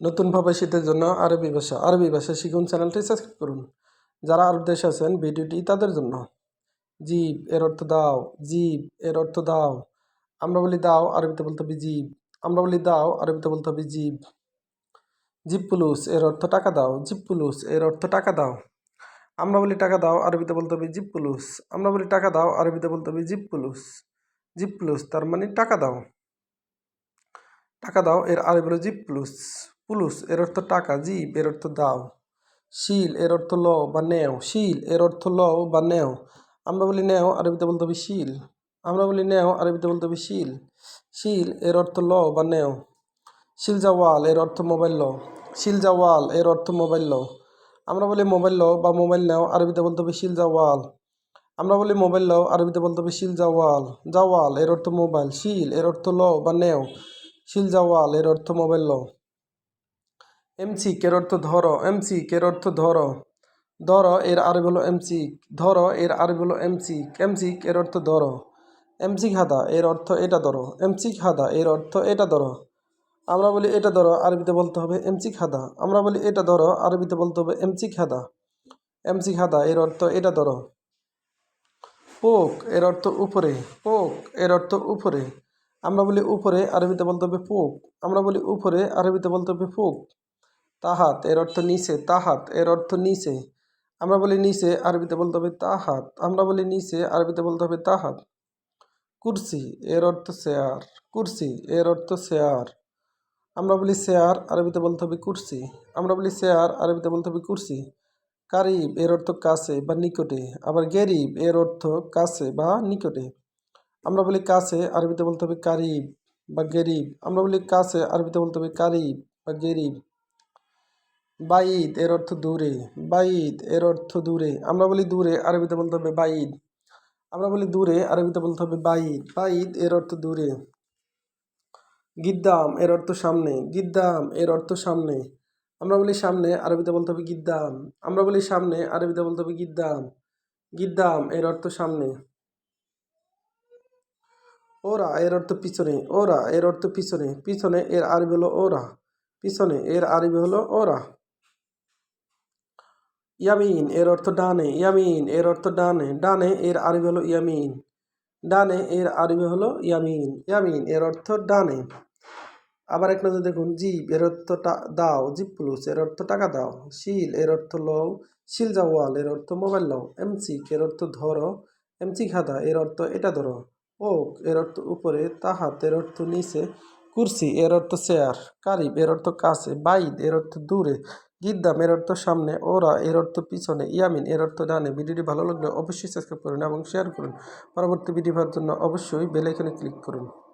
নতুন প্রবাসীদের জন্য আরবি ভাষা আরবি ভাষা শিখুন চ্যানেলটি সাবস্ক্রাইব করুন। যারা আরব দেশে আছেন, ভিডিওটি তাদের জন্য। জীব, এর অর্থ দাও, জীব, এর অর্থ দাও। আমরা বলি দাও, আরবিতে বলতে হবে জীব। আমরা বলি দাও, আরবিতে বলতে হবে জীব। জিপ পুলুস এর অর্থ টাকা দাও। জিপ পুলুস এর অর্থ টাকা দাও। আমরা বলি টাকা দাও, আরবিতে বলতে হবে জিপ পুলুস আমরা বলি টাকা দাও, আরবিতে বলতে হবে জিপ পুলুস জিপ পুলুস তার মানে টাকা দাও। টাকা দাও, এর আরবি হলো জিপ পুলুস পুলুস এর অর্থ টাকা জিপ এর অর্থ দাও শিল এর অর্থ ল বা নেও শিল এর অর্থ ল বা নেও আমরা বলি নেও আরবিতে বলতে হবে শিল আমরা বলি নেও আরবিতে বলতে হবে শিল শিল এর অর্থ ল বা নেও শিল জাওয়াল এর অর্থ মোবাইল ল শিল জাওয়াল এর অর্থ মোবাইল ল আমরা বলি মোবাইল ল বা মোবাইল নেও আরবিতে বলতে হবে শিল জাওয়াল আমরা বলি মোবাইল ল আরবিতে বলতে হবে শিল জাওয়াল জাওয়াল এর অর্থ মোবাইল শিল এর অর্থ ল বা নেও শিল জাওয়াল এর অর্থ মোবাইল ল এমসি এর অর্থ ধরো, এমসি এর অর্থ ধরো। ধরো এর আরবি হলো এমসি, ধরো এর আরবি হলো এমসি এমসি এর অর্থ ধরো। এমসি খাদা, এর অর্থ এটা ধরো। এমসি খাদা, এর অর্থ এটা ধরো। আমরা বলি এটা ধরো, আরবিতে বলতে হবে এমসি খাদা। আমরা বলি এটা ধরো, আরবিতে বলতে হবে এমসি খাদা। এমসি খাদা, এর অর্থ এটা ধরো। পোক, এর অর্থ উপরে। পোক, এর অর্থ উপরে। আমরা বলি উপরে, আরবিতে বলতে হবে পোক। আমরা বলি উপরে, আরবিতে বলতে হবে পোক। তাহাত, এর অর্থ নিচে, তাহাত, এর অর্থ নিচে। আমরা বলি নিচে, আরবিতে বলতে হবে তাহাত। আমরা বলি নিচে, আরবিতে বলতে হবে তাহাত। কুরসি, এর অর্থ শেয়ার। কুরসি, এর অর্থ শেয়ার। আমরা বলি শেয়ার, আরবিতে বলতে হবে কুরসি। আমরা বলি শেয়ার, আরবিতে বলতে হবে কুরসি। কারিব, এর অর্থ কাছে বা নিকটে। আবার গেরিব, এর অর্থ কাছে বা নিকটে। আমরা বলি কাছে, আরবিতে বলতে হবে কারিব বা গেরিব। আমরা বলি কাছে, আরবিতে বলতে হবে কারিব বা গেরিব। বাইদ এর অর্থ দূরে, বাইদ এর অর্থ দূরে। আমরা বলি দূরে, আরবিতে বলতে হবে বাইদ। আমরা বলি দূরে, আরবিতে বলতে হবে বাইদ। বাইদ এর অর্থ দূরে। গিদ্দাম এর অর্থ সামনে, গিদ্দাম এর অর্থ সামনে। আমরা বলি সামনে, আরবিতে বলতে হবে গিদ্দাম। আমরা বলি সামনে, আরবিতে বলতে হবে গিদ্দাম। গিদ্দাম এর অর্থ সামনে। ওরা এর অর্থ পিছনে, ওরা এর অর্থ পিছনে। পিছনে এর আরবি হলো ওরা। পিছনে এর আরবি হলো ওরা। ইয়ামিন এর অর্থ ডানে ইয়ামিন এর অর্থ ডানে ডানে এর আরবি হলো ইয়ামিন ডানে এর আরবি হলো ইয়ামিন ইয়ামিন এর অর্থ ডানে আবার এক নজর দেখুন জিপ এর অর্থ দাও জিপ প্লুস এর অর্থ টাকা দাও শিল এর অর্থ লও শিল জাওয়াল এর অর্থ মোবাইল লও এমসি এর অর্থ ধরো এমসি খাদা এর অর্থ এটা ধরো ওক এর অর্থ উপরে তাহাত এর অর্থ নিচে কুরসি এর অর্থ চেয়ার কারিব এর অর্থ কাছে বাইদ এর অর্থ দূরে গিদ্দাম এর অর্থ সামনে, ওরা এর অর্থ পিছনে, ইয়ামিন এর অর্থ ডানে। ভিডিওটি ভালো লাগলে অবশ্যই সাবস্ক্রাইব করুন এবং শেয়ার করুন। পরবর্তী ভিডিও পাওয়ার জন্য অবশ্যই বেলাইকনে ক্লিক করুন।